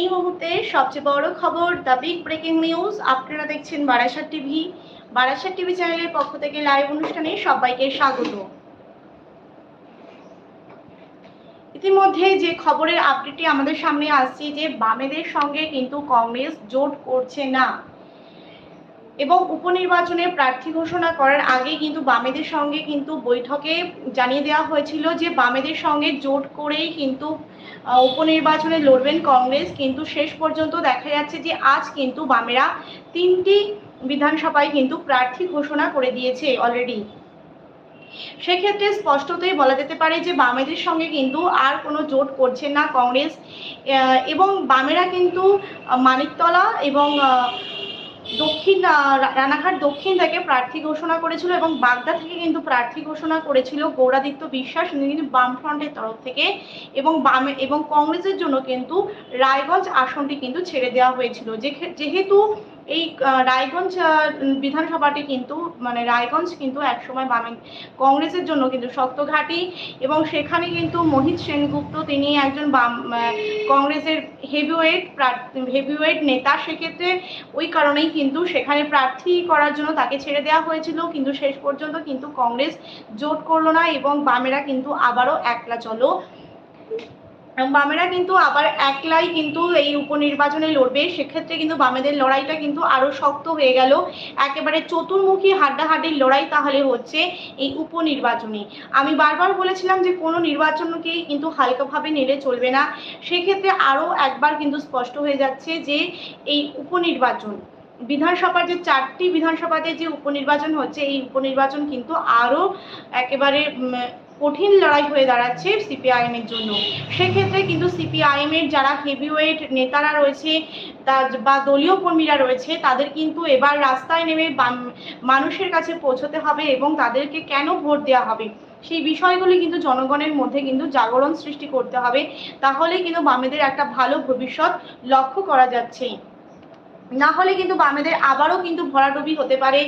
এই মুহূর্তে সবচেয়ে বড় খবর দ্য বিগ ব্রেকিং নিউজ। আপনারা দেখছেন বারাসাত টিভি। বারাসাত টিভি চ্যানেলের পক্ষ থেকে লাইভ অনুষ্ঠানে সবাইকে স্বাগত। ইতিমধ্যে যে খবরের আপডেটটি আমাদের সামনে আসছে যে বামেদের সঙ্গে কিন্তু কংগ্রেস জোট করছে না। এবং উপনির্বাচনে প্রার্থী ঘোষণা করার আগে কিন্তু বামেদের সঙ্গে কিন্তু বৈঠকে জানিয়ে দেওয়া হয়েছিল যে বামেদের সঙ্গে জোট করেই কিন্তু উপনির্বাচনে লড়বেন কংগ্রেস, কিন্তু শেষ পর্যন্ত দেখা যাচ্ছে যে আজ কিন্তু বামেরা তিনটি বিধানসভায় কিন্তু প্রার্থী ঘোষণা করে দিয়েছে অলরেডি সেক্ষেত্রে স্পষ্টতই বলা যেতে পারে যে বামেদের সঙ্গে কিন্তু আর কোনো জোট করছে না কংগ্রেস এবং বামেরা কিন্তু মানিকতলা এবং দক্ষিণ রানাঘাট দক্ষিণ থেকে প্রার্থী ঘোষণা করেছিল এবং বাগদা থেকে কিন্তু প্রার্থী ঘোষণা করেছিল গৌরাদিত্য বিশ্বাস, উনি কিন্তু বামফ্রন্টের তরফ থেকে এবং বামে, এবং কংগ্রেসের জন্য কিন্তু রায়গঞ্জ আসনটি কিন্তু ছেড়ে দেওয়া হয়েছিল। যেহেতু এই রায়গঞ্জ বিধানসভাটি কিন্তু মানে রায়গঞ্জ কিন্তু একসময় বামে, কংগ্রেসের জন্য কিন্তু শক্ত ঘাঁটি এবং সেখানে কিন্তু মোহিত সেনগুপ্ত, তিনি একজন বাম কংগ্রেসের হেভিওয়েট হেভিওয়েট নেতা, সেক্ষেত্রে ওই কারণেই কিন্তু সেখানে প্রার্থী করার জন্য তাকে ছেড়ে দেওয়া হয়েছিল। কিন্তু শেষ পর্যন্ত কিন্তু কংগ্রেস জোট করল না এবং বামেরা কিন্তু আবারও একলা চলো। এবং বামেরা কিন্তু আবার একলাই কিন্তু এই উপনির্বাচনে লড়বে। সেক্ষেত্রে কিন্তু বামেদের লড়াইটা কিন্তু আরও শক্ত হয়ে গেল। একেবারে চতুর্মুখী হাড্ডাহাড্ডির লড়াই তাহলে হচ্ছে এই উপনির্বাচনে। আমি বারবার বলেছিলাম যে কোনো নির্বাচনকেই কিন্তু হালকাভাবে নিলে চলবে না। সেক্ষেত্রে আরও একবার কিন্তু স্পষ্ট হয়ে যাচ্ছে যে এই উপনির্বাচন, বিধানসভার যে চারটি বিধানসভাতে যে উপনির্বাচন হচ্ছে, এই উপনির্বাচন কিন্তু আরও একেবারে কঠিন লড়াই হয়ে দাঁড়াচ্ছে সিপিআইএম এর জন্য। সেক্ষেত্রে কিন্তু সিপিআইএম এর যারা হেভিওয়েট নেতারা রয়েছে বা দলীয় কর্মীরা রয়েছে, তাদের কিন্তু এবার রাস্তায় নেমে মানুষের কাছে পৌঁছতে হবে এবং তাদেরকে কেন ভোট দেওয়া হবে? সেই বিষয়গুলি কিন্তু জনগণের মধ্যে কিন্তু জাগরণ সৃষ্টি করতে হবে। তাহলে কিন্তু বামেদের একটা ভালো ভবিষ্যৎ লক্ষ্য করা যাচ্ছে। না হলে কিন্তু বামেদের আবারও কিন্তু ভরাডুবি হতে পারে,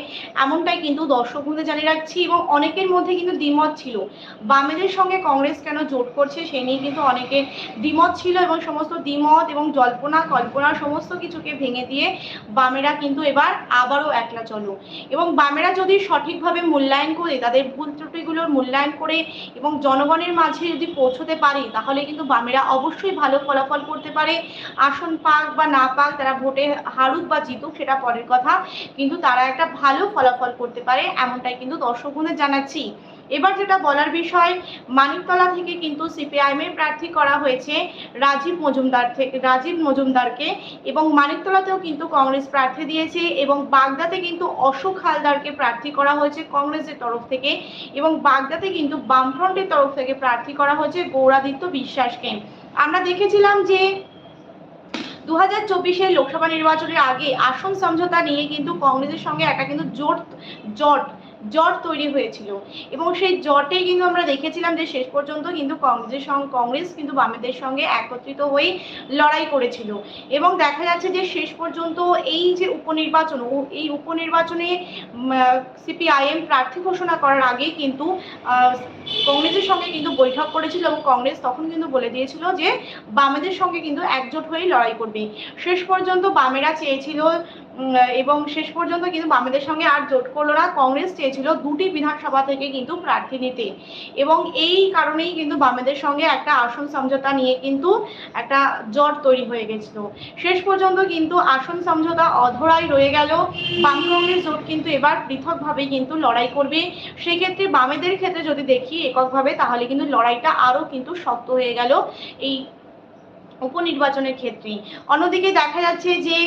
এমনটাই কিন্তু দর্শক বন্ধু জানিয়ে রাখছি এবং অনেকের মধ্যে কিন্তু দ্বিমত ছিল। বামেদের সঙ্গে কংগ্রেস কেন জোট করছে সে নিয়ে কিন্তু অনেকের দ্বিমত ছিল এবং সমস্ত দ্বিমত এবং জল্পনা, কল্পনা সমস্ত কিছুকে ভেঙে দিয়ে বামেরা কিন্তু এবার আবারও একলা চলো। এবং বামেরা যদি সঠিকভাবে মূল্যায়ন করে, তাদের ভুল ত্রুটিগুলোর মূল্যায়ন করে এবং জনগণের মাঝে যদি পৌঁছতে পারে, তাহলে কিন্তু বামেরা অবশ্যই ভালো ফলাফল করতে পারে। আসন পাক বা না পাক তারা ভোটে হারুক বা জিতুক সেটা পরের কথা। কিন্তু তারা একটা ভালো ফলাফল করতে পারে এমনটাই কিন্তু দর্শক বন্ধুদের জানাচ্ছি। এবার যেটা বলার বিষয়, মানিকতলা থেকে কিন্তু সিপিআইএম এর প্রার্থী করা হয়েছে রাজীব মজুমদার থেকে রাজীব মজুমদারকে এবং মানিকতলাতেও কিন্তু কংগ্রেস প্রার্থী দিয়েছে এবং বাগদাতে কিন্তু অশোক হালদারকে প্রার্থী করা হয়েছে কংগ্রেসের তরফ থেকে এবং বাগদাতে কিন্তু বামফ্রন্টের তরফ থেকে প্রার্থী করা হয়েছে গৌরাদিত্য বিশ্বাসকে। আমরা দেখেছিলাম যে দু হাজার লোকসভা নির্বাচনের আগে আসন সমঝোতা নিয়ে কিন্তু কংগ্রেসের সঙ্গে একটা কিন্তু জোট, জট জট তৈরি হয়েছিল। এবং সেই জটে কিন্তু আমরা দেখেছিলাম যে শেষ পর্যন্ত কিন্তু কংগ্রেসের সঙ্গে কংগ্রেস কিন্তু বামেদের সঙ্গে একত্রিত হয়ে লড়াই করেছিল। এবং দেখা যাচ্ছে যে শেষ পর্যন্ত এই যে উপনির্বাচন এই উপনির্বাচনে সিপিআইএম প্রার্থী ঘোষণা করার আগেই কিন্তু কংগ্রেসের সঙ্গে কিন্তু বৈঠক করেছিল এবং কংগ্রেস তখন কিন্তু বলে দিয়েছিল যে বামেদের সঙ্গে কিন্তু একজোট হয়ে লড়াই করবে। শেষ পর্যন্ত বামেরা চেয়েছিল এবং শেষ পর্যন্ত কিন্তু বামেদের সঙ্গে আর জোট করল না। কংগ্রেস চেয়েছিল দুটি বিধানসভা থেকে কিন্তু প্রার্থী নিতে। এবং এই কারণেই কিন্তু বামেদের সঙ্গে একটা আসন সমঝোতা নিয়ে কিন্তু একটা জট তৈরি হয়ে গেছিল। শেষ পর্যন্ত কিন্তু আসন সমঝোতা অধরাই রয়ে গেল। বাম কংগ্রেস জোট কিন্তু এবার পৃথকভাবে কিন্তু লড়াই করবে। সেক্ষেত্রে বামেদের ক্ষেত্রে যদি দেখি এককভাবে, তাহলে কিন্তু লড়াইটা আরও কিন্তু শক্ত হয়ে গেল। এই উপনির্বাচনের ক্ষেত্রে। অন্যদিকে দেখা যাচ্ছে যে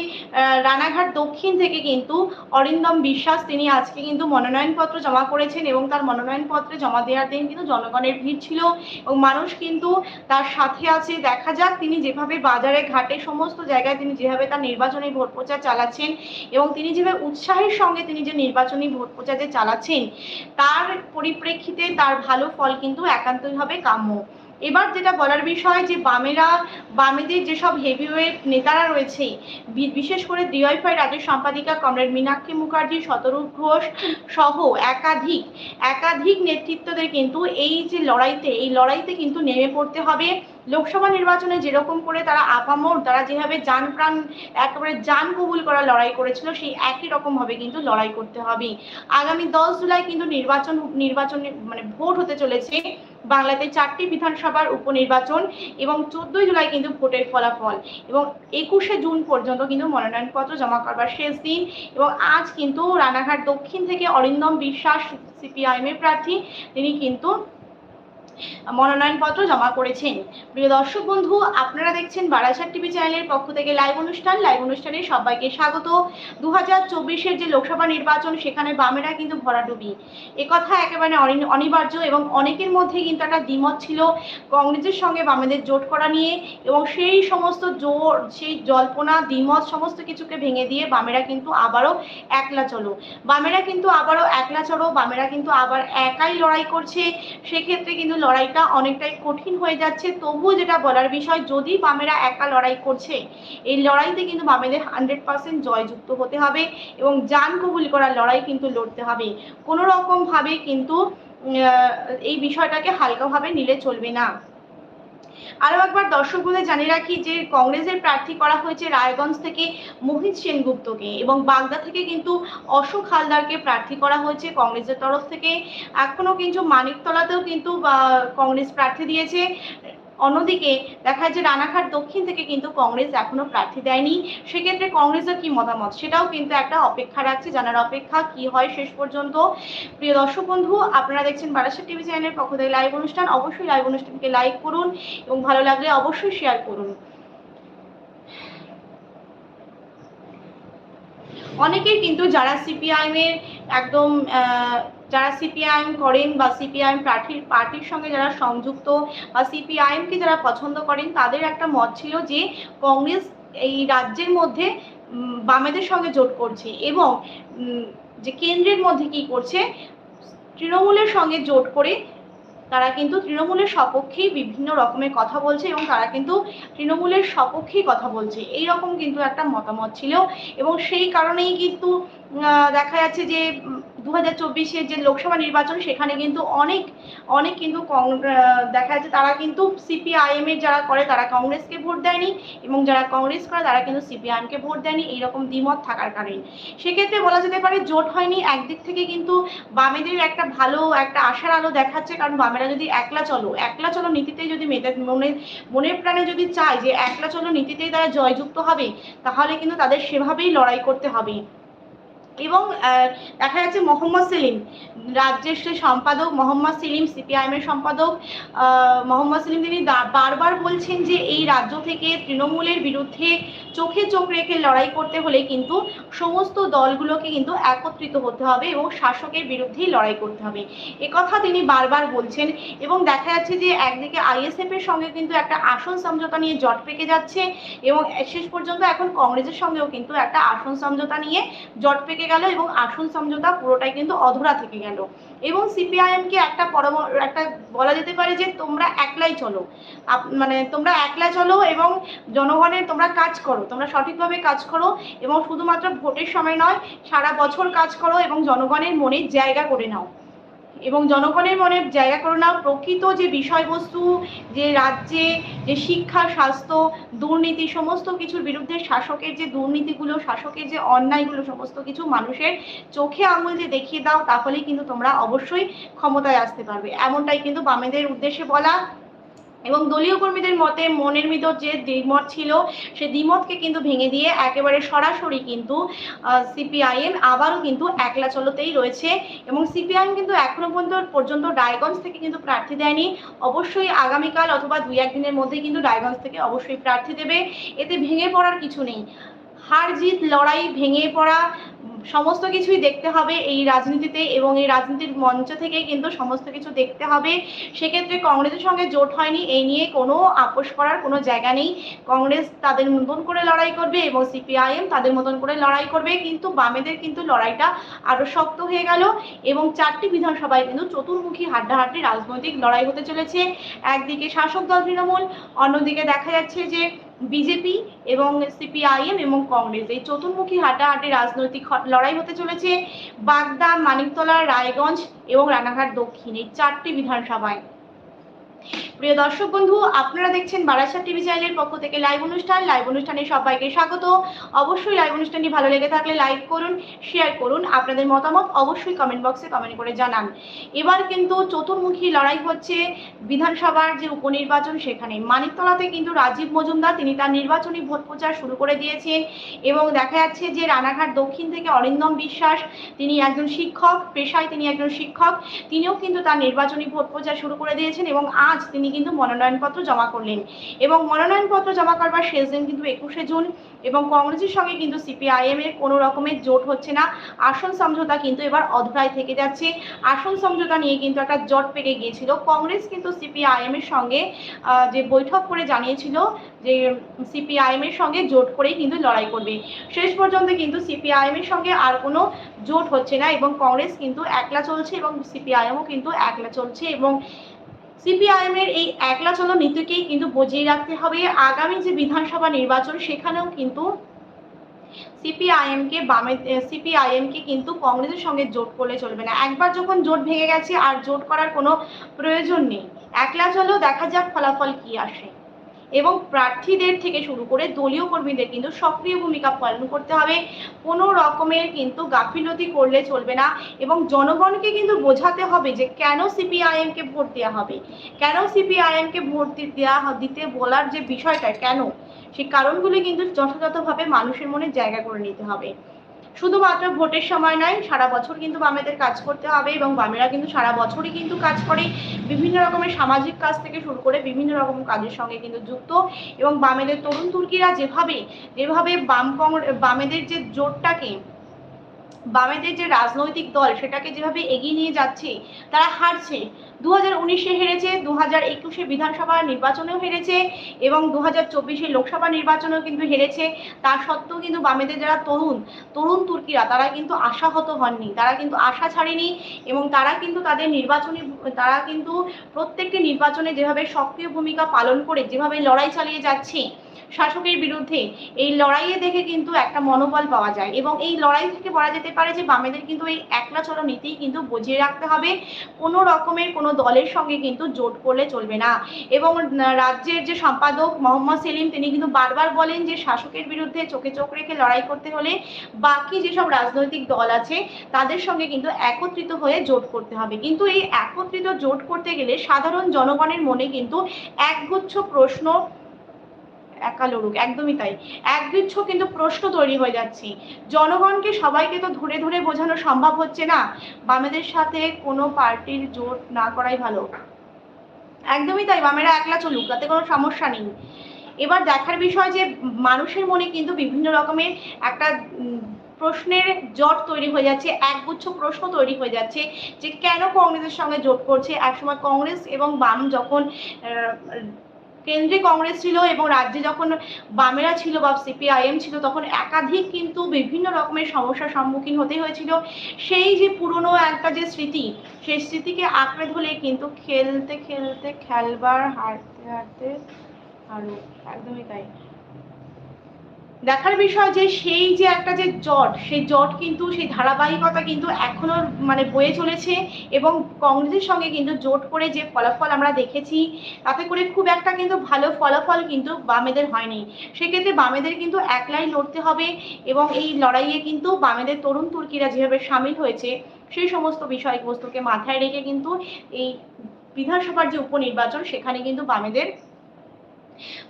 রানাঘাট দক্ষিণ থেকে কিন্তু অরিন্দম বিশ্বাস, তিনি আজকে কিন্তু মনোনয়নপত্র জমা করেছেন এবং তার মনোনয়নপত্রে জমা দেওয়ার দিন কিন্তু জনগণের ভিড় ছিল এবং মানুষ কিন্তু তার সাথে আছে। দেখা যাক, তিনি যেভাবে বাজারে ঘাটে সমস্ত জায়গায় তিনি যেভাবে তার নির্বাচনী ভোট প্রচার চালাচ্ছেন এবং তিনি যেভাবে উৎসাহের সঙ্গে তিনি যে নির্বাচনী ভোট প্রচার যে চালাচ্ছেন, তার পরিপ্রেক্ষিতে তার ভালো ফল কিন্তু একান্তই হবে কাম্য। এবার যেটা বলার বিষয় যে বামেরা, বামেদের যেসব হেভিওয়েট নেতারা রয়েছে বিশেষ করে ডিওয়াইফাই রাজ্যের সম্পাদিকা কমরেড মীনাক্ষী মুখার্জি, শতরূপ ঘোষ সহ একাধিক একাধিক নেতৃত্বদের কিন্তু এই যে লড়াইতে, এই লড়াইতে কিন্তু নেমে পড়তে হবে। লোকসভা নির্বাচনে যেরকম করে তারা আপামর, তারা যেভাবে যান প্রাণ, একেবারে যান কবুল করা লড়াই করেছিল, সেই একই রকম ভাবে কিন্তু লড়াই করতে হবে। আগামী দশ জুলাই কিন্তু নির্বাচন, নির্বাচনে মানে ভোট হতে চলেছে। বাংলাতে চারটি বিধানসভার উপনির্বাচন এবং চোদ্দই জুলাই কিন্তু ভোটের ফলাফল এবং একুশে জুন পর্যন্ত কিন্তু মনোনয়নপত্র জমা করবার শেষ দিন এবং আজ কিন্তু রানাঘাট দক্ষিণ থেকে অরিন্দম বিশ্বাস সিপিআইএমের প্রার্থী, তিনি কিন্তু মনোনয়নপত্র জমা করেছেন। প্রিয় দর্শক বন্ধু, আপনারা দেখছেন বারাসাত টিভি চ্যানেলের পক্ষ থেকে লাইভ অনুষ্ঠান। লাইভ অনুষ্ঠানে সবাইকে স্বাগত। দু হাজার চব্বিশের যে লোকসভা নির্বাচন, সেখানে বামেরা কিন্তু ভরাডুবি। একথা একেবারে অনিবার্য এবং অনেকের মধ্যে কিন্তু একটা দ্বিমত ছিল কংগ্রেসের সঙ্গে বামেদের জোট করা নিয়ে এবং সেই সমস্ত জোর, সেই জল্পনা, দ্বিমত সমস্ত কিছুকে ভেঙে দিয়ে বামেরা কিন্তু আবারও একলা চলো। বামেরা কিন্তু আবারও একলা চলো বামেরা কিন্তু আবার একাই লড়াই করছে। সেক্ষেত্রে কিন্তু লড়াইটা অনেকটাই কঠিন হয়ে যাচ্ছে। তবুও যেটা বলার বিষয়, যদি বামেরা একা লড়াই করছে, এই লড়াইতে কিন্তু বামেদের হান্ড্রেড পার্সেন্ট জয়যুক্ত হতে হবে এবং যান কবুল করার লড়াই কিন্তু লড়তে হবে। কোনো রকমভাবে কিন্তু এই বিষয়টাকে হালকাভাবে নিলে চলবে না। আরও একবার দর্শক বলে জানিয়ে রাখি যে কংগ্রেসের প্রার্থী করা হয়েছে রায়গঞ্জ থেকে মোহিত সেনগুপ্তকে এবং বাগদা থেকে কিন্তু অশোক হালদারকে প্রার্থী করা হয়েছে কংগ্রেসের তরফ থেকে। এখনও কিন্তু মানিকতলাতেও কিন্তু কংগ্রেস প্রার্থী দিয়েছে। অন্যদিকে দেখা যাচ্ছে রানাঘাট দক্ষিণ থেকে কিন্তু কংগ্রেস এখনও প্রার্থী দেয়নি। সেক্ষেত্রে কংগ্রেসের কি মতামত? সেটাও কিন্তু একটা অপেক্ষা রাখছে, জানার অপেক্ষা কি হয় শেষ পর্যন্ত। প্রিয় দর্শক বন্ধু, আপনারা দেখছেন বারাসাত টিভি চ্যানেলের পক্ষ থেকে লাইভ অনুষ্ঠান। অবশ্যই লাইভ অনুষ্ঠানকে লাইক করুন এবং ভালো লাগলে অবশ্যই শেয়ার করুন। অনেকেই কিন্তু যারা সিপিআইএম এর একদম যারা সিপিআইএম করেন বা সিপিআইএম প্রার্থীর, পার্টির সঙ্গে যারা সংযুক্ত বা সিপিআইএম কে যারা পছন্দ করেন, তাদের একটা মত ছিল যে কংগ্রেস এই রাজ্যের মধ্যে বামেদের সঙ্গে জোট করছে এবং যে কেন্দ্রের মধ্যে কি করছে, তৃণমূলের সঙ্গে জোট করে তারা কিন্তু তৃণমূলের সপক্ষেই বিভিন্ন রকমের কথা বলছে এবং তারা কিন্তু তৃণমূলের সপক্ষেই কথা বলছে। এই রকম কিন্তু একটা মতামত ছিল এবং সেই কারণেই কিন্তু দেখা যাচ্ছে যে দু হাজার চব্বিশের যে লোকসভা নির্বাচন, সেখানে কিন্তু অনেক অনেক কিন্তু দেখা যাচ্ছে তারা কিন্তু সিপিআইএম এর যারা করে, তারা কংগ্রেসকে ভোট দেয়নি এবং যারা কংগ্রেস করে, তারা কিন্তু সিপিআইএম কে ভোট দেয়নি। এইরকম দ্বিমত থাকার কারণে। সেক্ষেত্রে বলা যেতে পারে জোট হয়নি। একদিক থেকে কিন্তু বামেদের একটা ভালো, একটা আশার আলো দেখাচ্ছে। কারণ বামেরা যদি একলা চলো একলা চলো নীতিতেই যদি মেতে মনে মনের প্রাণে যদি চায় যে একলা চলো নীতিতেই তারা জয়যুক্ত হবে, তাহলে কিন্তু তাদের সেভাবেই লড়াই করতে হবে। এবং দেখা যাচ্ছে মোহাম্মদ সেলিম, রাজ্যের সে সম্পাদক মোহাম্মদ সেলিম সিপিআইএম এর সম্পাদক মোহাম্মদ সেলিম, তিনি বারবার বলছেন যে এই রাজ্য থেকে তৃণমূলের বিরুদ্ধে চোখে চোখ রেখে লড়াই করতে হলে কিন্তু সমস্ত দলগুলোকে কিন্তু একত্রিত হতে হবে এবং শাসকের বিরুদ্ধেই লড়াই করতে হবে। একথা তিনি বারবার বলছেন এবং দেখা যাচ্ছে যে একদিকে আইএসএফ এর সঙ্গে কিন্তু একটা আসন সমঝোতা নিয়ে জট পেকে যাচ্ছে এবং শেষ পর্যন্ত এখন কংগ্রেসের সঙ্গেও কিন্তু একটা আসন সমঝোতা নিয়ে জট পেকে গেল এবং আসন সমঝোতা পুরোটাই কিন্তু অধরা থেকে গেল। এবং সিপিআইএমকে একটা পরম, একটা বলা যেতে পারে যে তোমরা একলাই চলো। মানে তোমরা একলা চলো এবং জনগণের তোমরা কাজ করো, তোমরা সঠিকভাবে কাজ করো এবং শুধুমাত্র ভোটের সময় নয়, সারা বছর কাজ করো এবং জনগণের মনে জায়গা করে নাও। এবং জনগণের মনে জায়গা করে নাও। প্রকৃত যে বিষয়বস্তু, যে রাজ্যে যে শিক্ষা, স্বাস্থ্য, দুর্নীতি, সমস্ত কিছুর বিরুদ্ধে শাসকের যে দুর্নীতিগুলো, শাসকের যে অন্যায়গুলো, সমস্ত কিছু মানুষের চোখে আঙুল যে দেখিয়ে দাও, তাহলেই কিন্তু তোমরা অবশ্যই ক্ষমতায় আসতে পারবে। এমনটাই কিন্তু বামেদের উদ্দেশ্যে বলা। এবং দলীয় কর্মীদের মতে মনের ভিতর যে দ্বিমত ছিল, সে দ্বিমতকে কিন্তু ভেঙে দিয়ে একেবারে সরাসরি কিন্তু সিপিআইএম আবারও কিন্তু একলা চলতেই রয়েছে এবং সিপিআইএম কিন্তু এখনও পর্যন্ত পর্যন্ত রায়গঞ্জ থেকে কিন্তু প্রার্থী দেয়নি। অবশ্যই আগামীকাল অথবা দুই একদিনের মধ্যে কিন্তু রায়গঞ্জ থেকে অবশ্যই প্রার্থী দেবে। এতে ভেঙে পড়ার কিছু নেই। হার জিত লড়াই ভেঙে পড়া, সমস্ত কিছুই দেখতে হবে এই রাজনীতিতে এবং এই রাজনীতির মঞ্চ থেকে কিন্তু সমস্ত কিছু দেখতে হবে। সেক্ষেত্রে কংগ্রেসের সঙ্গে জোট হয়নি, এই নিয়ে কোনো আপোষ করার কোনো জায়গা নেই। কংগ্রেস তাদের মতন করে লড়াই করবে এবং সিপিআইএম তাদের মতন করে লড়াই করবে, কিন্তু বামেদের কিন্তু লড়াইটা আরও শক্ত হয়ে গেল এবং চারটি বিধানসভায় কিন্তু চতুর্মুখী হাড্ডাহাড্ডি রাজনৈতিক লড়াই হতে চলেছে। একদিকে শাসক দল তৃণমূল, অন্যদিকে দেখা যাচ্ছে যে বিজেপি এবং সিপিআইএম এবং কংগ্রেস। এই চতুর্মুখী হাঁটাহাঁটি রাজনৈতিক লড়াই হতে চলেছে বাগদা মানিকতলা, রায়গঞ্জ এবং রানাঘাট দক্ষিণ। এই চারটি বিধানসভায় প্রিয় দর্শক বন্ধু, আপনারা দেখছেন বারাসাত টিভি চ্যানেলের পক্ষ থেকে লাইভ অনুষ্ঠান। লাইভ অনুষ্ঠানে সবাইকে স্বাগত। অবশ্যই লাইভ অনুষ্ঠানটি ভালো লেগে থাকলে লাইক করুন, শেয়ার করুন। আপনাদের মতামত অবশ্যই কমেন্ট বক্সে কমেন্ট করে জানান। এবার কিন্তু চতুর্মুখী লড়াই হচ্ছে বিধানসভার যে উপনির্বাচন সেখানে। মানিকতলাতে কিন্তু রাজীব মজুমদার, তিনি তার নির্বাচনী ভোট প্রচার শুরু করে দিয়েছেন এবং দেখা যাচ্ছে যে রানাঘাট দক্ষিণ থেকে অরিন্দম বিশ্বাস, তিনি একজন শিক্ষক, পেশায় তিনি একজন শিক্ষক, তিনিও কিন্তু তার নির্বাচনী ভোট প্রচার শুরু করে দিয়েছেন এবং আজ তিনি কিন্তু মনোনয়নপত্র জমা করলেন। এবং মনোনয়নপত্র জমা করবার শেষ দিন কিন্তু একুশে জুন এবং কংগ্রেসের সঙ্গে কিন্তু সিপিআইএম এর কোনো রকমের জোট হচ্ছে না। আসন সমঝোতা কিন্তু এবার অধরায় থেকে যাচ্ছে। আসন সমঝোতা নিয়ে কিন্তু একটা জট পেকে গিয়েছিল। কংগ্রেস কিন্তু সিপিআইএম এর সঙ্গে যে বৈঠক করে জানিয়েছিল যে সিপিআইএম এর সঙ্গে জোট করেই কিন্তু লড়াই করবে। শেষ পর্যন্ত কিন্তু সিপিআইএম এর সঙ্গে আর কোনো জোট হচ্ছে না এবং কংগ্রেস কিন্তু একলা চলছে এবং সিপিআইএমও কিন্তু একলা চলছে এবং সিপিআইএম এর এই একলা চলো নীতিকেই কিন্তু বজিয়ে রাখতে হবে। আগামী যে বিধানসভা নির্বাচন, সেখানেও কিন্তু সিপিআইএম কে বামে সিপিআইএম কে কিন্তু কংগ্রেসের সঙ্গে জোট করলে চলবে না। একবার যখন জোট ভেঙে গেছে, আর জোট করার কোনো প্রয়োজন নেই। একলা চলো, দেখা যাক ফলাফল কি আসে। এবং প্রার্থীদের থেকে শুরু করে দলীয় কর্মীদের কিন্তু সক্রিয় ভূমিকা পালন করতে হবে। কোনো রকমের কিন্তু গাফিলতি করলে চলবে না এবং জনগণকে কিন্তু বোঝাতে হবে যে কেন সিপিআইএম কে ভোট দেওয়া হবে। কেন সিপিআইএম কে ভোট দেওয়া দিতে বলার যে বিষয়টা কেন সেই কারণগুলি কিন্তু যথাযথভাবে মানুষের মনে জায়গা করে নিতে হবে। শুধুমাত্র ভোটের সময় নয়, সারা বছর কিন্তু বামেদের কাজ করতে হবে এবং বামেরা কিন্তু সারা বছরই কিন্তু কাজ করে। বিভিন্ন রকমের সামাজিক কাজ থেকে শুরু করে বিভিন্ন রকম কাজের সঙ্গে কিন্তু যুক্ত। এবং বামেদের তরুণ তুর্কিরা যেভাবে যেভাবে বাম বামেদের যে জোটটাকে বামেদের যে রাজনৈতিক দল সেটাকে যেভাবে এগিয়ে নিয়ে যাচ্ছে, তারা হারছে। দু হাজার উনিশে হেরেছে দু হাজার একুশে বিধানসভা নির্বাচনেও হেরেছে এবং দু হাজার চব্বিশে লোকসভা নির্বাচনেও কিন্তু হেরেছে। তা সত্ত্বেও কিন্তু বামেদের যারা তরুণ তরুণ তুর্কিরা, তারা কিন্তু আশাহত হননি, তারা কিন্তু আশা ছাড়েনি এবং তারা কিন্তু তাদের নির্বাচনী, তারা কিন্তু প্রত্যেকটি নির্বাচনে যেভাবে সক্রিয় ভূমিকা পালন করে, যেভাবে লড়াই চালিয়ে যাচ্ছে শাসকের বিরুদ্ধে। এই লড়াইয়ে দেখে কিন্তু একটা মনোবল পাওয়া যায় এবং এই লড়াই থেকে বলা যেতে পারে যে বামেদের কিন্তু এই একলা চলো নীতি কিন্তু বুঝিয়ে রাখতে হবে। কোনো রকমের কোনো দলের সঙ্গে কিন্তু জোট করলে চলবে না। এবং রাজ্যের যে সম্পাদক মোহাম্মদ সেলিম, তিনি কিন্তু বারবার বলেন যে শাসকের বিরুদ্ধে চোখে চোখ রেখে লড়াই করতে হলে বাকি যেসব রাজনৈতিক দল আছে, তাদের সঙ্গে কিন্তু একত্রিত হয়ে জোট করতে হবে। কিন্তু এই একত্রিত জোট করতে গেলে সাধারণ জনগণের মনে কিন্তু একগুচ্ছ প্রশ্ন একা লড়ুক, একদমই তাই। একগুচ্ছ কিন্তু প্রশ্ন তৈরি হয়ে যাচ্ছে। জনগণকে সবাইকে তো ধরে ধরে বোঝানো সম্ভব হচ্ছে না। বামেদের সাথে কোনো পার্টির জোট না করাই ভালো। একদমই তাই, বামেরা একলা চলুক, তাতে কোনো সমস্যা নেই। এবার দেখার বিষয় যে, মানুষের মনে কিন্তু বিভিন্ন রকমের একটা প্রশ্নের জট তৈরি হয়ে যাচ্ছে একগুচ্ছ প্রশ্ন তৈরি হয়ে যাচ্ছে যে কেন কংগ্রেসের সঙ্গে জোট করছে? একসময় কংগ্রেস এবং বাম যখন কেন্দ্রে কংগ্রেস ছিল এবং রাজ্যে যখন বামেরা ছিল বা সিপিআইএম ছিল, তখন একাধিক কিন্তু বিভিন্ন রকমের সমস্যার সম্মুখীন হতে হয়েছিল। সেই যে পুরনো একটা যে স্মৃতি, সেই স্মৃতিকে আঁকড়ে ধরে কিন্তু খেলতে খেলতে খেলবার হারতে হারতে আরও একদমই তাই। দেখার বিষয় যে সেই যে একটা যে জট, সেই জট কিন্তু, সেই ধারাবাহিকতা কিন্তু এখনও মানে বয়ে চলেছে এবং কংগ্রেসের সঙ্গে কিন্তু জোট করে যে ফলাফল আমরা দেখেছি, তাতে করে খুব একটা কিন্তু ভালো ফলাফল কিন্তু বামেদের হয়নি। সেক্ষেত্রে বামেদের কিন্তু একলাই লড়তে হবে এবং এই লড়াইয়ে কিন্তু বামেদের তরুণ তুর্কিরা যেভাবে সামিল হয়েছে, সেই সমস্ত বিষয়বস্তুকে মাথায় রেখে কিন্তু এই বিধানসভার যে উপনির্বাচন, সেখানে কিন্তু বামেদের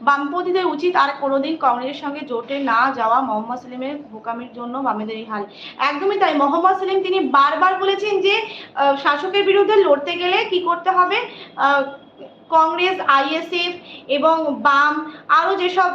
বামপন্থীদের উচিত আর কোনোদিন কংগ্রেসের সঙ্গে জোটে না যাওয়া মোহাম্মদ সেলিমের বোকামির জন্য বামেদের এই হাল। একদমই তাই। মোহাম্মদ সেলিম তিনি বারবার বলেছেন যে শাসকের বিরুদ্ধে লড়তে গেলে কি করতে হবে? কংগ্রেস, আইএসএফ এবং বাম আরও যেসব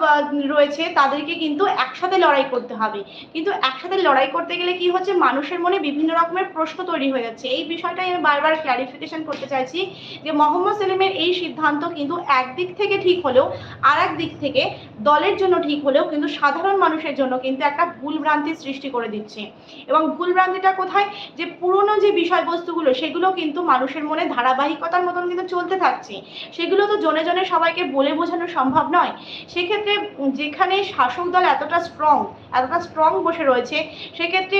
রয়েছে তাদেরকে কিন্তু একসাথে লড়াই করতে হবে। কিন্তু একসাথে লড়াই করতে গেলে কি হচ্ছে? মানুষের মনে বিভিন্ন রকমের প্রশ্ন তৈরি হয়ে যাচ্ছে। এই বিষয়টাই আমি বারবার ক্লারিফিকেশন করতে চাইছি যে মোহাম্মদ সেলিমের এই সিদ্ধান্ত কিন্তু একদিক থেকে ঠিক হলেও আর দিক থেকে দলের জন্য ঠিক হলেও কিন্তু সাধারণ মানুষের জন্য কিন্তু একটা ভুল ভ্রান্তি সৃষ্টি করে দিচ্ছে। এবং ভুল ভ্রান্তিটা কোথায়? যে পুরনো যে বিষয়বস্তুগুলো, সেগুলো কিন্তু মানুষের মনে ধারাবাহিকতার মতন কিন্তু চলতে থাকছে। সেগুলো তো জনে জনে সবাইকে বলে বোঝানো সম্ভব নয়। সেক্ষেত্রে যেখানে শাসক দল এতটা স্ট্রং এতটা স্ট্রং বসে রয়েছে, সেক্ষেত্রে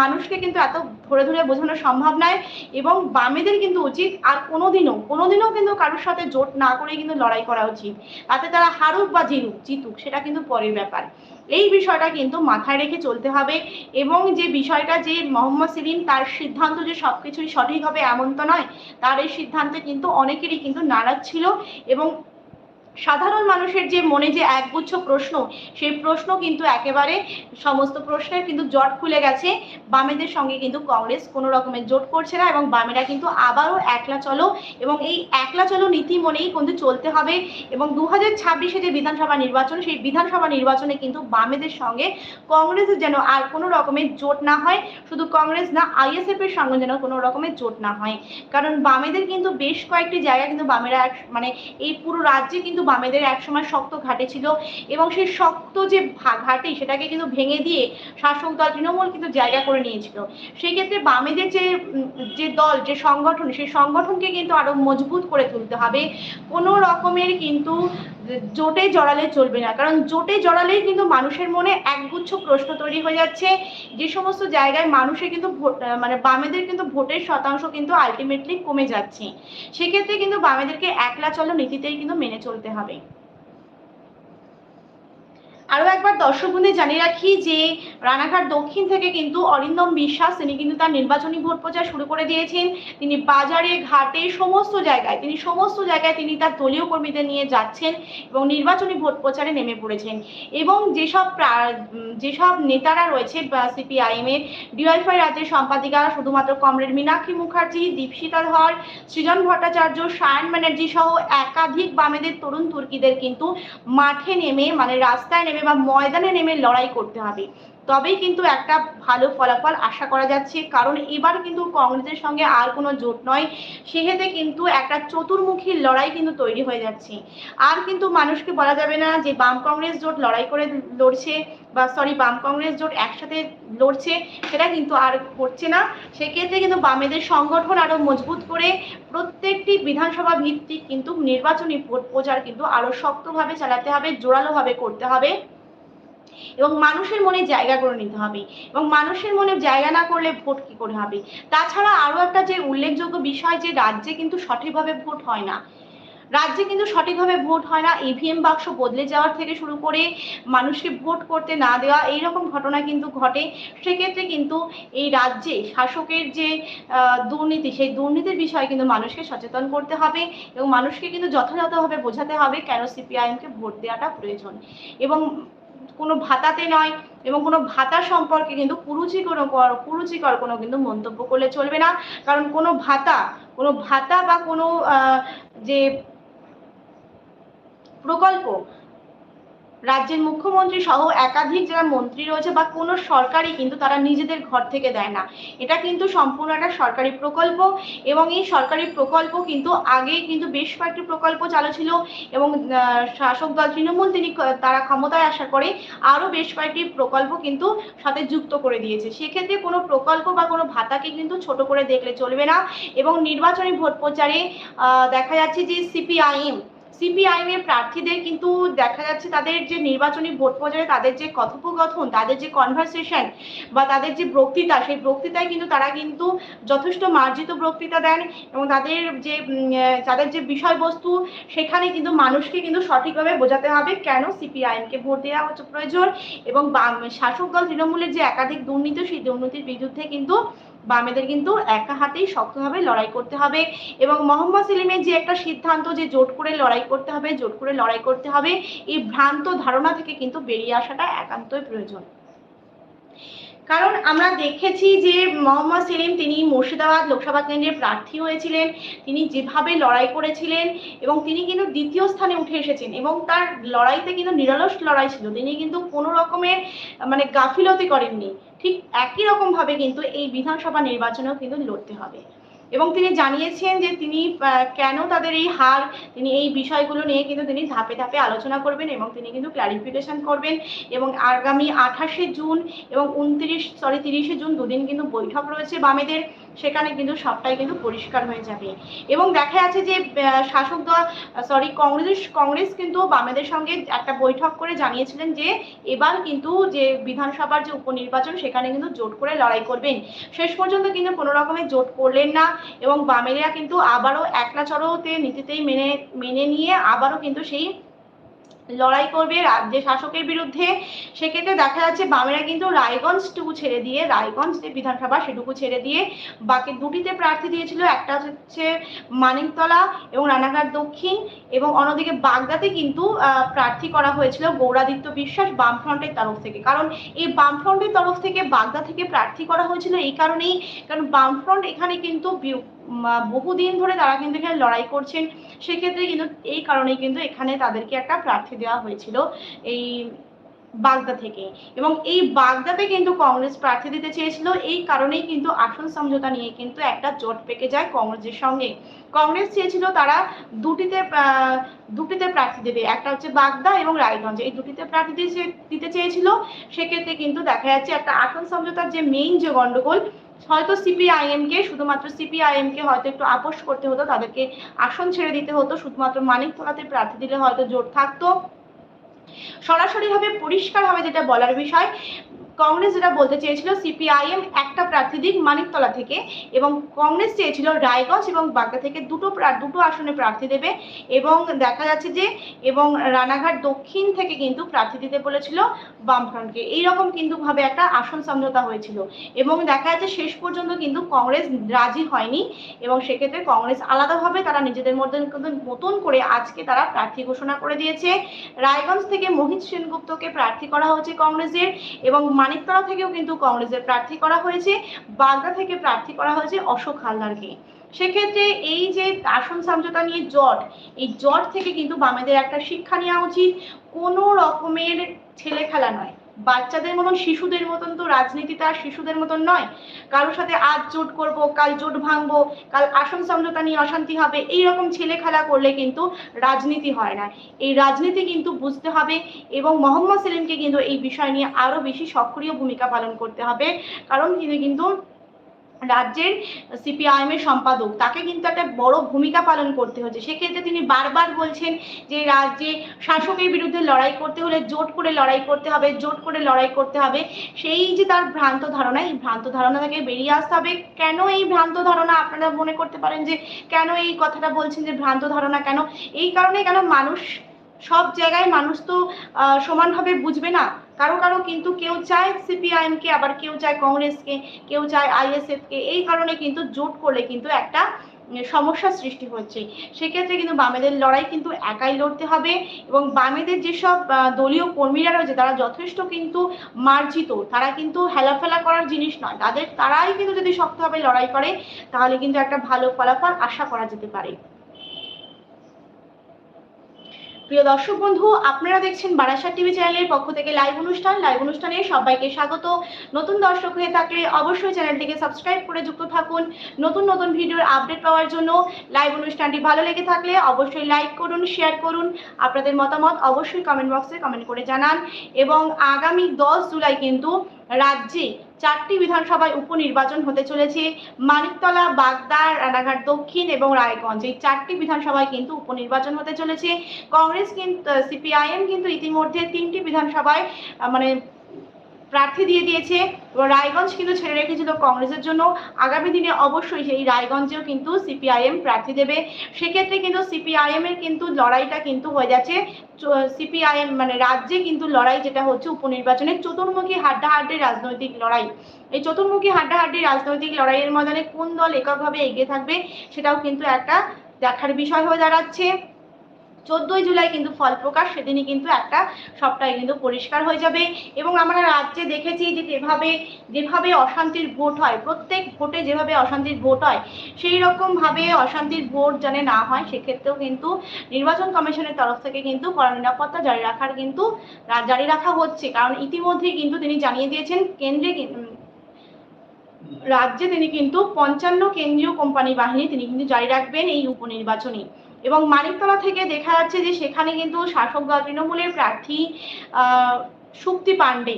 মানুষকে কিন্তু এত ধরে ধরে বোঝানো সম্ভব নয় এবং বামেদের কিন্তু উচিত আর কোনোদিনও কোনোদিনও কিন্তু কারোর সাথে জোট না করে কিন্তু লড়াই করা উচিত। তাতে তারা হারুক বা জিরুক জিতুক, সেটা কিন্তু পরের ব্যাপার। এই বিষয়টা কিন্তু মাথায় রেখে চলতে হবে এবং যে বিষয়টা যে মোহাম্মদ সেলিম তার সিদ্ধান্ত যে সব কিছুই সঠিক হবে এমন তো নয়, তার এই সিদ্ধান্তে কিন্তু অনেকেরই কিন্তু নারাজ ছিল এবং সাধারণ মানুষের যে মনে যে একগুচ্ছ প্রশ্ন, সেই প্রশ্ন কিন্তু একেবারে সমস্ত প্রশ্নের কিন্তু জট খুলে গেছে। বামেদের সঙ্গে কিন্তু কংগ্রেস কোনো রকমের জোট করছে না এবং বামেরা কিন্তু আবারও একলা চলো এবং এই একলা চলো নীতি মনেই কিন্তু চলতে হবে এবং দু হাজার ছাব্বিশে যে বিধানসভা নির্বাচন, সেই বিধানসভা নির্বাচনে কিন্তু বামেদের সঙ্গে কংগ্রেসের যেন আর কোনো রকমের জোট না হয়, শুধু কংগ্রেস না আইএসএফ এর সঙ্গে যেন কোনো রকমের জোট না হয়। কারণ বামেদের কিন্তু বেশ কয়েকটি জায়গা কিন্তু বামেরা মানে এই পুরো রাজ্যে কিন্তু বামেদের একসময় শক্ত ঘাটে ছিল এবং সেই শক্ত যে ঘাটে সেটাকে কিন্তু ভেঙে দিয়ে শাসক দল তৃণমূল কিন্তু জায়গা করে নিয়েছিল। সেই ক্ষেত্রে বামেদের যে যে দল, যে সংগঠন, সেই সংগঠনকে কিন্তু আরও মজবুত করে তুলতে হবে। কোনো রকমের কিন্তু জোটে জড়ালে চলবে না। কারণ জোটে জড়ালেই কিন্তু মানুষের মনে একগুচ্ছ প্রশ্ন তৈরি হয়ে যাচ্ছে। যে সমস্ত জায়গায় মানুষের কিন্তু মানে বামেদের কিন্তু ভোটের শতাংশ কিন্তু আলটিমেটলি কমে যাচ্ছে। সেক্ষেত্রে কিন্তু বামেদেরকে একলা চলো নীতিতেই কিন্তু মেনে চলতে হবে। আরও একবার দর্শক বন্ধুদের জানিয়ে রাখি যে রানাঘাট দক্ষিণ থেকে কিন্তু অরিন্দম বিশ্বাস, তিনি কিন্তু তার নির্বাচনী ভোট প্রচার শুরু করে দিয়েছেন। তিনি বাজারে, ঘাটে, সমস্ত জায়গায়, তিনি সমস্ত জায়গায় তিনি তার দলীয় কর্মীদের নিয়ে যাচ্ছেন এবং নির্বাচনী ভোট প্রচারে নেমে পড়েছেন। এবং যেসব যেসব নেতারা রয়েছে সিপিআইএম এর, ডিওয়াইফাই রাজ্যের সম্পাদিকা শুধুমাত্র কমরেড মীনাক্ষী মুখার্জি দীপশিতা ধর সৃজন ভট্টাচার্য, সায়ন ব্যানার্জি সহ একাধিক বামেদের তরুণ তুর্কিদের কিন্তু মাঠে নেমে মানে রাস্তায় নেমে বা ময়দানে নেমে লড়াই করতে হবে। তবেই কিন্তু একটা ভালো ফলাফল আশা করা যাচ্ছে। কারণ এবার কিন্তু কংগ্রেসের সঙ্গে আর কোনো জোট নয়, সেহেতে কিন্তু একটা চতুর্মুখী লড়াই কিন্তু তৈরি হয়ে যাচ্ছে। আর কিন্তু মানুষকে বলা যাবে না যে বাম কংগ্রেস জোট লড়াই করে লড়ছে বা সরি বাম কংগ্রেস জোট একসাথে লড়ছে, সেটা কিন্তু আর হচ্ছে না। সেক্ষেত্রে কিন্তু বামেদের সংগঠন আরও মজবুত করে প্রত্যেকটি বিধানসভা ভিত্তিক কিন্তু নির্বাচনী প্রচার কিন্তু আরও শক্তভাবে চালাতে হবে, জোরালোভাবে করতে হবে। এবং মানুষের মনে জায়গা করে নিতে হবে এবং মানুষের মনে জায়গা না করলে ভোট কি করে হবে? তাছাড়া আরও একটা যে উল্লেখযোগ্য বিষয় যে রাজ্যে কিন্তু সঠিকভাবে ভোট হয় না। রাজ্যে কিন্তু সঠিকভাবে ভোট হয় না ইভিএম বাক্স বদলে যাওয়ার থেকে শুরু করে মানুষকে ভোট করতে না দেওয়া এই রকম ঘটনা কিন্তু ঘটে। সেক্ষেত্রে কিন্তু এই রাজ্যে শাসকের যে দুর্নীতি, সেই দুর্নীতির বিষয়ে কিন্তু মানুষকে সচেতন করতে হবে এবং মানুষকে কিন্তু যথাযথভাবে বোঝাতে হবে কেন সিপিআইএমকে ভোট দেওয়াটা প্রয়োজন। এবং কোনো ভাতাতে নয় এবং কোনো ভাতা সম্পর্কে কিন্তু কুরুচিকর কুরুচিকর কোনো কিন্তু মন্তব্য করলে চলবে না। কারণ কোনো ভাতা কোনো ভাতা বা কোনো যে প্রকল্প রাজ্যের মুখ্যমন্ত্রী সহ একাধিক যারা মন্ত্রী রয়েছে বা কোনো সরকারি কিন্তু তারা নিজেদের ঘর থেকে দেয় না। এটা কিন্তু সম্পূর্ণ একটা সরকারি প্রকল্প এবং এই সরকারি প্রকল্প কিন্তু আগেই কিন্তু বেশ কয়েকটি প্রকল্প চালু ছিল এবং শাসক দল তৃণমূল তিনি তারা ক্ষমতায় আসার পরে আরও বেশ কয়েকটি প্রকল্প কিন্তু সাথে যুক্ত করে দিয়েছে। সেক্ষেত্রে কোনো প্রকল্প বা কোনো ভাতাকে কিন্তু ছোট করে দেখলে চলবে না এবং নির্বাচনী ভোট প্রচারে দেখা যাচ্ছে যে সিপিআইএম সিপিআইএম এর প্রার্থীদের কিন্তু দেখা যাচ্ছে তাদের যে নির্বাচনী ভোট প্রচারে তাদের যে কথোপকথন, তাদের যে কনভারসেশন বা তাদের যে বক্তৃতা, সেই বক্তৃতায় কিন্তু তারা কিন্তু যথেষ্ট মার্জিত বক্তৃতা দেন এবং তাদের যে তাদের যে বিষয়বস্তু সেখানে কিন্তু মানুষকে কিন্তু সঠিকভাবে বোঝাতে হবে কেন সিপিআইএম কে ভোট দেওয়া হচ্ছে প্রয়োজন এবং শাসক দল তৃণমূলের যে একাধিক দুর্নীতি, সেই দুর্নীতির বিরুদ্ধে কিন্তু বামেদের কিন্তু একা হাতেই শক্তভাবে লড়াই করতে হবে এবং মোহাম্মদ সেলিমের যে একটা সিদ্ধান্ত যে জোট করে লড়াই করতে হবে, জোট করে লড়াই করতে হবে, এই ভ্রান্ত ধারণা থেকে কিন্তু বেরিয়ে আসাটা একান্তই প্রয়োজন। কারণ আমরা দেখেছি যে মোহাম্মদ সেলিম তিনি মুর্শিদাবাদ লোকসভা কেন্দ্রের প্রার্থী হয়েছিলেন, তিনি যেভাবে লড়াই করেছিলেন এবং তিনি কিন্তু দ্বিতীয় স্থানে উঠে এসেছেন এবং তার লড়াইতে কিন্তু নিরলস লড়াই ছিল, তিনি কিন্তু কোনো রকমের মানে গাফিলতি করেননি। ঠিক একই রকমভাবে কিন্তু এই বিধানসভা নির্বাচনেও কিন্তু লড়তে হবে। এবং তিনি জানিয়েছেন যে তিনি কেন তাদের এই হার, তিনি এই বিষয়গুলো নিয়ে কিন্তু তিনি ধাপে ধাপে আলোচনা করবেন এবং তিনি কিন্তু ক্ল্যারিফিকেশন করবেন এবং আগামী আঠাশে জুন এবং উনত্রিশ সরি তিরিশে জুন দুদিন কিন্তু বৈঠক রয়েছে বামেদের। সেখানে কিন্তু সবটাই কিন্তু পরিষ্কার হয়ে যাবে। এবং দেখা যাচ্ছে যে শাসক দল সরি কংগ্রেস কংগ্রেস কিন্তু বামেদের সঙ্গে একটা বৈঠক করে জানিয়েছিলেন যে, এবার কিন্তু যে বিধানসভার যে উপনির্বাচন, সেখানে কিন্তু জোট করে লড়াই করবেন। শেষ পর্যন্ত কিন্তু কোনো রকমের জোট করলেন না এবং বামেরা কিন্তু আবারও একলা চড়তে নীতিতেই মেনে মেনে নিয়ে আবারও কিন্তু সেই লড়াই করবে রাজ্যে শাসকের বিরুদ্ধে। সেক্ষেত্রে দেখা যাচ্ছে বামেরা কিন্তু রায়গঞ্জটুকু ছেড়ে দিয়ে, রায়গঞ্জ যে বিধানসভা সেটুকু ছেড়ে দিয়ে বাকি দুটিতে প্রার্থী দিয়েছিল। একটা হচ্ছে মানিকতলা এবং রানাঘাট দক্ষিণ এবং অন্যদিকে বাগদাতে কিন্তু প্রার্থী করা হয়েছিল গৌরাদিত্য বিশ্বাস বামফ্রন্টের তরফ থেকে। কারণ এই বামফ্রন্টের তরফ থেকে বাগদা থেকে প্রার্থী করা হয়েছিল এই কারণেই। কারণ বামফ্রন্ট এখানে কিন্তু বহুদিন ধরে তারা কিন্তু এখানে লড়াই করছেন। সেক্ষেত্রে কিন্তু এই কারণেই কিন্তু এখানে তাদেরকে একটা প্রার্থী দেওয়া হয়েছিল এই বাগদা থেকে। এবং এই বাগদাতে কিন্তু কংগ্রেস প্রার্থী দিতে চেয়েছিল। এই কারণেই কিন্তু আসন সমঝোতা নিয়ে কিন্তু একটা জোট পেকে যায় কংগ্রেসের সঙ্গে। কংগ্রেস চেয়েছিল তারা দুটিতে দুটিতে প্রার্থী দেবে। একটা হচ্ছে বাগদা এবং রায়গঞ্জ। এই দুটিতে প্রার্থী দিতে- চেয়েছিল। সেক্ষেত্রে কিন্তু দেখা যাচ্ছে একটা আসন সমঝোতার যে মেইন যে গন্ডগোল হয়তো সিপিআইএম কে শুধুমাত্র সিপিআইএম কে হয়তো একটু আপোষ করতে হতো, তাদেরকে আসন ছেড়ে দিতে হতো, শুধুমাত্র মানিক তোলাতে প্রার্থী দিলে হয়তো জোর থাকতো। সরাসরি ভাবে পরিষ্কার পরিষ্কারভাবে যেটা বলার বিষয়, কংগ্রেস যেটা বলতে চেয়েছিল সিপিআইএম একটা প্রার্থী দিক মানিকতলা থেকে এবং কংগ্রেস চেয়েছিল রায়গঞ্জ এবং বাগদা থেকে দুটো দুটো আসনে প্রার্থী দেবে এবং দেখা যাচ্ছে যে, এবং রানাঘাট দক্ষিণ থেকে কিন্তু প্রার্থী দিতে বলেছিল বামফ্রন্টকে। এইরকম কিন্তু ভাবে একটা আসন সমঝোতা হয়েছিল এবং দেখা যাচ্ছে শেষ পর্যন্ত কিন্তু কংগ্রেস রাজি হয়নি এবং সেক্ষেত্রে কংগ্রেস আলাদাভাবে তারা নিজেদের মধ্যে কিন্তু নতুন করে আজকে তারা প্রার্থী ঘোষণা করে দিয়েছে। রায়গঞ্জ থেকে মোহিত সেনগুপ্তকে প্রার্থী করা হয়েছে কংগ্রেসের এবং মানিকতলা থেকেও কিন্তু কংগ্রেসের প্রার্থী করা হয়েছে। বাগদা থেকে প্রার্থী করা হয়েছে অশোক হালদারকে। সেক্ষেত্রে এই যে আসন সমঝোতা নিয়ে জট, এই জট থেকে কিন্তু বামেদের একটা শিক্ষা নেওয়া উচিত। কোনো রকমের ছেলে খেলা নয়। বাচ্চাদের মতন, শিশুদের মতন তো রাজনীতি তার শিশুদের মতন নয়। কারোর সাথে আজ জোট করব, কাল জোট ভাঙবো, কাল আসন সমঝোতা নিয়ে অশান্তি হবে এই রকম ছেলে খেলা করলে কিন্তু রাজনীতি হয় না। এই রাজনীতি কিন্তু বুঝতে হবে এবং মোহাম্মদ সেলিমকে কিন্তু এই বিষয় নিয়ে আরও বেশি সক্রিয় ভূমিকা পালন করতে হবে। কারণ তিনি কিন্তু রাজ্যের সিপিআইএম এর সম্পাদক, তাকে কিন্তু একটা বড় ভূমিকা পালন করতে হচ্ছে। সেক্ষেত্রে তিনি বারবার বলছেন যে রাজ্যে শাসকের বিরুদ্ধে লড়াই করতে হলে জোট করে লড়াই করতে হবে, জোট করে লড়াই করতে হবে। সেই যে তার ভ্রান্ত ধারণা, এই ভ্রান্ত ধারণা থেকে বেরিয়ে আসতে হবে। কেন এই ভ্রান্ত ধারণা আপনারা মনে করতে পারেন যে কেন এই কথাটা বলছেন যে ভ্রান্ত ধারণা কেন? এই কারণে কেন মানুষ, সব জায়গায় মানুষ তো সমানভাবে বুঝবে না। কারও কারও কিন্তু কেউ চায় সিপিআইএম কে আবার কেউ চায় কংগ্রেসকে, কেউ চায় আইএসএফ কে এই কারণে কিন্তু জোট করলে কিন্তু একটা সমস্যার সৃষ্টি হচ্ছে। সেক্ষেত্রে কিন্তু বামেদের লড়াই কিন্তু একাই লড়তে হবে এবং বামেদের যেসব দলীয় কর্মীরা রয়েছে, তারা যথেষ্ট কিন্তু মার্জিত। তারা কিন্তু হেলাফেলা করার জিনিস নয়। তাদের, তারাই কিন্তু যদি শক্তভাবে লড়াই করে, তাহলে কিন্তু একটা ভালো ফলাফল আশা করা যেতে পারে। প্রিয় দর্শক বন্ধু, আপনারা দেখছেন বারাসাত টিভি চ্যানেলের পক্ষ থেকে লাইভ অনুষ্ঠান। লাইভ অনুষ্ঠানে সবাইকে স্বাগত। নতুন দর্শক হয়ে থাকলে অবশ্যই চ্যানেলটিকে সাবস্ক্রাইব করে যুক্ত থাকুন। নতুন নতুন ভিডিওর আপডেট পাওয়ার জন্য লাইভ অনুষ্ঠানটি ভালো লেগে থাকলে অবশ্যই লাইক করুন, শেয়ার করুন। আপনাদের মতামত অবশ্যই কমেন্ট বক্সে কমেন্ট করে জানান। এবং আগামী দশ জুলাই কিন্তু রাজ্যে চারটি বিধানসভায় উপনির্বাচন হতে চলেছে। মানিকতলা, বাগদা, রানাঘাট দক্ষিণ এবং রায়গঞ্জ এই চারটি বিধানসভায় কিন্তু উপনির্বাচন হতে চলেছে। কংগ্রেস কিন্তু সিপিআইএম কিন্তু ইতিমধ্যে তিনটি বিধানসভায় মানে প্রার্থী দিয়ে দিয়েছে। এবং রায়গঞ্জ কিন্তু ছেড়ে রেখেছিল কংগ্রেসের জন্য। আগামী দিনে অবশ্যই সেই রায়গঞ্জেও কিন্তু সিপিআইএম প্রার্থী দেবে। সেক্ষেত্রে কিন্তু সিপিআইএম এর কিন্তু লড়াইটা কিন্তু হয়ে যাচ্ছে। সিপিআইএম মানে রাজ্যে কিন্তু লড়াই যেটা হচ্ছে উপনির্বাচনের চতুর্মুখী হাড্ডাহাড্ডি রাজনৈতিক লড়াই। এই চতুর্মুখী হাড্ডাহাড্ডি রাজনৈতিক লড়াইয়ের ময়দানে কোন দল এককভাবে এগিয়ে থাকবে সেটাও কিন্তু একটা দেখার বিষয় হয়ে দাঁড়াচ্ছে। চোদ্দোই জুলাই কিন্তু ফল প্রকাশ, সেদিনই কিন্তু একটা সবটাই কিন্তু পরিষ্কার হয়ে যাবে। এবং আমরা রাজ্যে দেখেছি যে যেভাবে যেভাবে অশান্তির ভোট হয়, প্রত্যেক ভোটে যেভাবে অশান্তির ভোট হয়, সেই রকমভাবে অশান্তির ভোট যেন না হয়, সেক্ষেত্রেও কিন্তু নির্বাচন কমিশনের তরফ থেকে কিন্তু কড়া নিরাপত্তা জারি রাখার কিন্তু জারি রাখা হচ্ছে। কারণ ইতিমধ্যেই কিন্তু তিনি জানিয়ে দিয়েছেন, কেন্দ্রে রাজ্যে তিনি কিন্তু পঞ্চান্ন কেন্দ্রীয় কোম্পানি বাহিনী তিনি কিন্তু জারি রাখবেন এই উপনির্বাচনে। এবং মানিকতলা থেকে দেখা যাচ্ছে যে সেখানে কিন্তু শাসক দল তৃণমূলের প্রার্থী শুক্তি পাণ্ডে।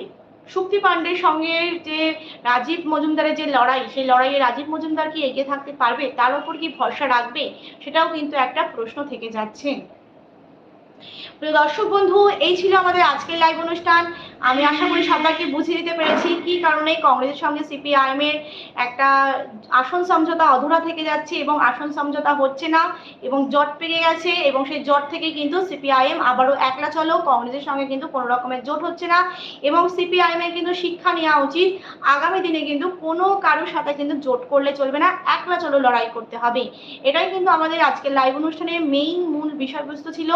শুক্তি পাণ্ডের সঙ্গে যে রাজীব মজুমদারের যে লড়াই, সেই লড়াইয়ে রাজীব মজুমদার কি এগিয়ে থাকতে পারবে? তার উপর কি ভরসা রাখবে? সেটাও কিন্তু একটা প্রশ্ন থেকে যাচ্ছে। প্রিয় দর্শক বন্ধু, এই ছিল আমাদের আজকের লাইভ অনুষ্ঠান। আমি আশা করি সবাইকে বুঝিয়ে দিতে পেরেছি কি কারণে কংগ্রেসের সঙ্গে সিপিআইএম এর একটা আসন সমঝোতা অধুরা থেকে যাচ্ছে এবং আসন সমঝোতা হচ্ছে না এবং জট পেকে গেছে এবং সেই জট থেকে কিন্তু সিপিআইএম আবারও একলা চলো। কংগ্রেসের সঙ্গে কিন্তু কোনো রকমের জোট হচ্ছে না এবং সিপিআইএম এর কিন্তু শিক্ষা নেওয়া উচিত। আগামী দিনে কিন্তু কোনো কারোর সাথে কিন্তু জোট করলে চলবে না, একলা চলো লড়াই করতে হবে। এটাই কিন্তু আমাদের আজকের লাইভ অনুষ্ঠানের মেইন মূল বিষয়বস্তু ছিল।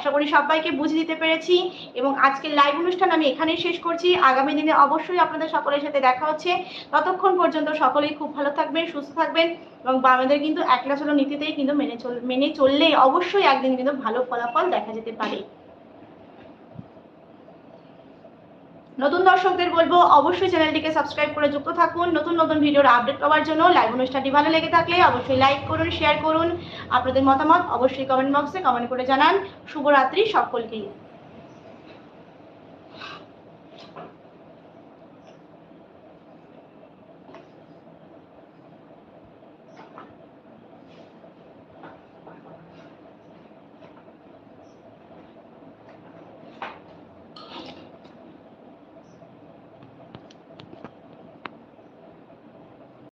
আশা করি সবাইকে বুঝে দিতে পেরেছি এবং আজকের লাইভ অনুষ্ঠান আমি এখানেই শেষ করছি। আগামী দিনে অবশ্যই আপনাদের সকলের সাথে দেখা হচ্ছে। ততক্ষণ পর্যন্ত সকলেই খুব ভালো থাকবেন, সুস্থ থাকবেন এবং আমাদের কিন্তু একলা চলো নীতিতেই কিন্তু মেনে চল, মেনে চললেই অবশ্যই একদিন কিন্তু ভালো ফলাফল দেখা যেতে পারে। নতুন দর্শকদের বলব, অবশ্যই চ্যানেলটিকে সাবস্ক্রাইব করে যুক্ত থাকুন। নতুন নতুন ভিডিওর আপডেট পাওয়ার জন্য লাইভ অনুষ্ঠানটি ভালো লেগে থাকলে অবশ্যই লাইক করুন শেয়ার করুন। আপনাদের মতামত অবশ্যই কমেন্ট বক্সে কমেন্ট করে জানান। শুভরাত্রি সকলকেই।